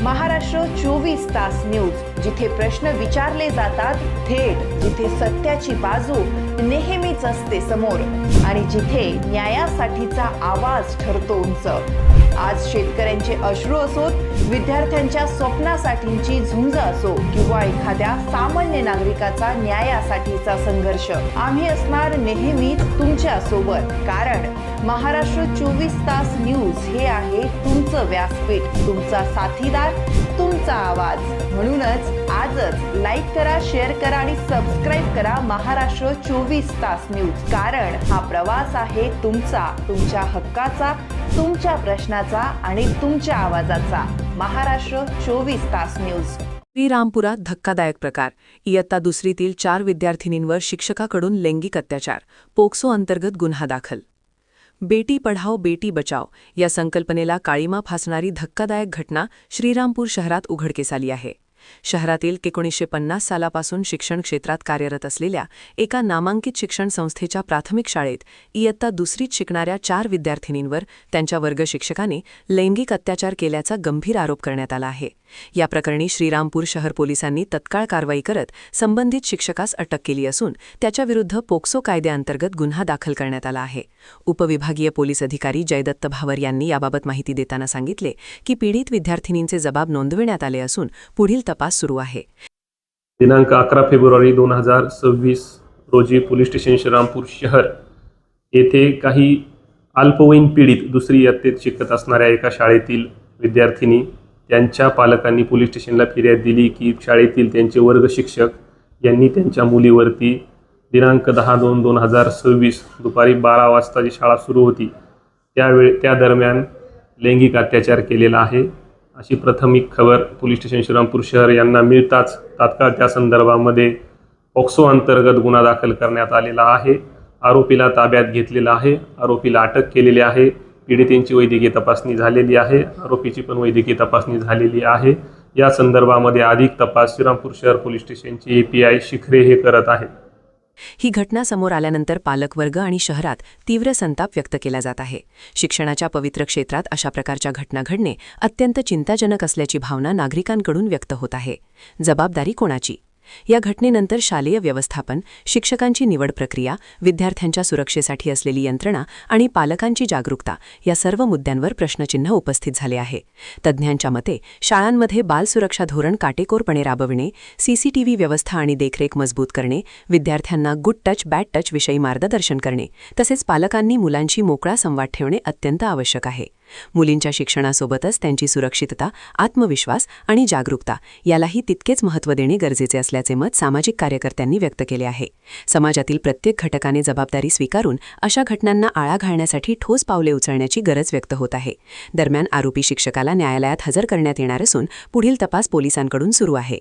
महाराष्ट्र चोवीस तास न्यूज जिथे प्रश्न विचारले जातात थेट जिथे सत्याची बाजू नेहमीच असते समोर. आणि जिथे न्यायासाठीचा आवाज ठरतो उंच. आज शेतकऱ्यांचे अश्रू असोत विद्यार्थ्यांच्या स्वप्नासाठीची झुंज असो किंवा एखाद्या सामान्य नागरिकाचा न्यायासाठीचा संघर्ष. आम्ही असणार नेहमी तुमच्यासोबत. कारण महाराष्ट्र चोवीस तास न्यूज हे आहे तुमचं व्यासपीठ. तुमचा साथीदार तुमचा आवाज म्हणूनच आजच लाईक करा शेअर करा आणि सबस्क्राईब करा महाराष्ट्र चोवीस तास न्यूज कारण हा प्रवास आहे तुमचा तुमच्या हक्काचा तुमच्या प्रश्नाचा आणि तुमच्या आवाजाचा. महाराष्ट्र चोवीस तास न्यूज श्रीरामपुरात धक्कादायक प्रकार. इयत्ता दुसरीतील चार विद्यार्थिनींवर शिक्षकाकडून लैंगिक अत्याचार. पोक्सो अंतर्गत गुन्हा दाखल. बेटी पढाओ बेटी बचाओ या संकल्पनेला काळीमा फासणारी धक्कादायक घटना श्रीरामपूर शहरात उघडकीस आली आहे. शहरातील एकोणीसशे पन्नास सालापासून शिक्षण क्षेत्रात कार्यरत असलेल्या एका नामांकित शिक्षण संस्थेच्या प्राथमिक शाळेत इयत्ता दुसरीत शिकणाऱ्या चार विद्यार्थिनींवर त्यांच्या वर्गशिक्षकाने लैंगिक अत्याचार केल्याचा गंभीर आरोप करण्यात आला आहे. या प्रकरणी श्रीरामपूर शहर पोलिसांनी तत्काळ कारवाई करत संबंधित शिक्षकास अटक केली असून त्याच्याविरुद्ध पोक्सो कायद्याअंतर्गत गुन्हा दाखल करण्यात आला आहे. उपविभागीय पोलीस अधिकारी जयदत्त भावर यांनी याबाबत माहिती देताना सांगितले की पीडित विद्यार्थिनींचे जबाब नोंदविण्यात आले असून पुढील तपास सुरू आहे. दिनांक अकरा फेब्रुवारी दोन हजार सव्वीस रोजी पोलीस स्टेशन श्रीरामपूर शहर येथे काही अल्पवयीन पीडित दुसरी इयत्तेत शिकत असणाऱ्या एका शाळेतील विद्यार्थिनी त्यांच्या पालकांनी पोलीस स्टेशनला फिर्याद दिली की शाळेतील त्यांचे वर्ग शिक्षक यांनी त्यांच्या मुलीवरती दिनांक दहा दोन दोन हजार सव्वीस दुपारी बारा वाजता जी शाळा सुरू होती त्यावेळे त्या दरम्यान लैंगिक अत्याचार केलेला आहे. अशी प्राथमिक खबर पोलीस स्टेशन श्रीरामपूर शहर यांना मिळताच तात्काळ त्या संदर्भामध्ये पॉक्सो अंतर्गत गुन्हा दाखल करण्यात आलेला आहे. आरोपीला ताब्यात घेतलेला आहे. आरोपीला अटक केलेली आहे. पीडितेंची वैद्यकीय तपासणी झालेली आहे. आरोपीची पण वैद्यकीय तपासणी झालेली आहे. या संदर्भामध्ये अधिक तपास श्रीरामपूर शहर पोलीस स्टेशनचे ए पी आय शिखरे हे करत आहेत. ही घटना समोर आल्यानंतर पालकवर्ग आणि शहरात तीव्र संताप व्यक्त केला जात आहे. शिक्षणाच्या पवित्र क्षेत्रात अशा प्रकारच्या घटना घडणे अत्यंत चिंताजनक असल्याची भावना नागरिकांकडून व्यक्त होत आहे. जबाबदारी कोणाची? या घटनेनंतर शालेय व्यवस्थापन शिक्षकांची निवड प्रक्रिया विद्यार्थ्यांच्या सुरक्षेसाठी असलेली यंत्रणा आणि पालकांची जागरूकता या सर्व मुद्द्यांवर प्रश्नचिन्ह उपस्थित झाले आहे. तज्ज्ञांच्या मते शाळांमध्ये बाल सुरक्षा धोरण काटेकोरपणे राबविणे सीसीटीव्ही व्यवस्था आणि देखरेख मजबूत करणे विद्यार्थ्यांना गुड टच बॅड टच विषयी मार्गदर्शन करणे तसेच पालकांनी मुलांशी मोकळा संवाद ठेवणे अत्यंत आवश्यक आहे. मुलींच्या शिक्षणासोबतच त्यांची सुरक्षितता आत्मविश्वास आणि जागरूकता यालाही तितकेच महत्त्व देणे गरजेचे असले असल्याचे मत सामाजिक कार्यकर्त्यांनी व्यक्त केले आहे. समाजातील प्रत्येक घटकाने जबाबदारी स्वीकारून अशा घटनांना आळा घालण्यासाठी ठोस पावले उचलण्याची गरज व्यक्त होत आहे. दरम्यान आरोपी शिक्षकाला न्यायालयात हजर करण्यात येणार असून पुढील तपास पोलिसांकडून सुरू आहे.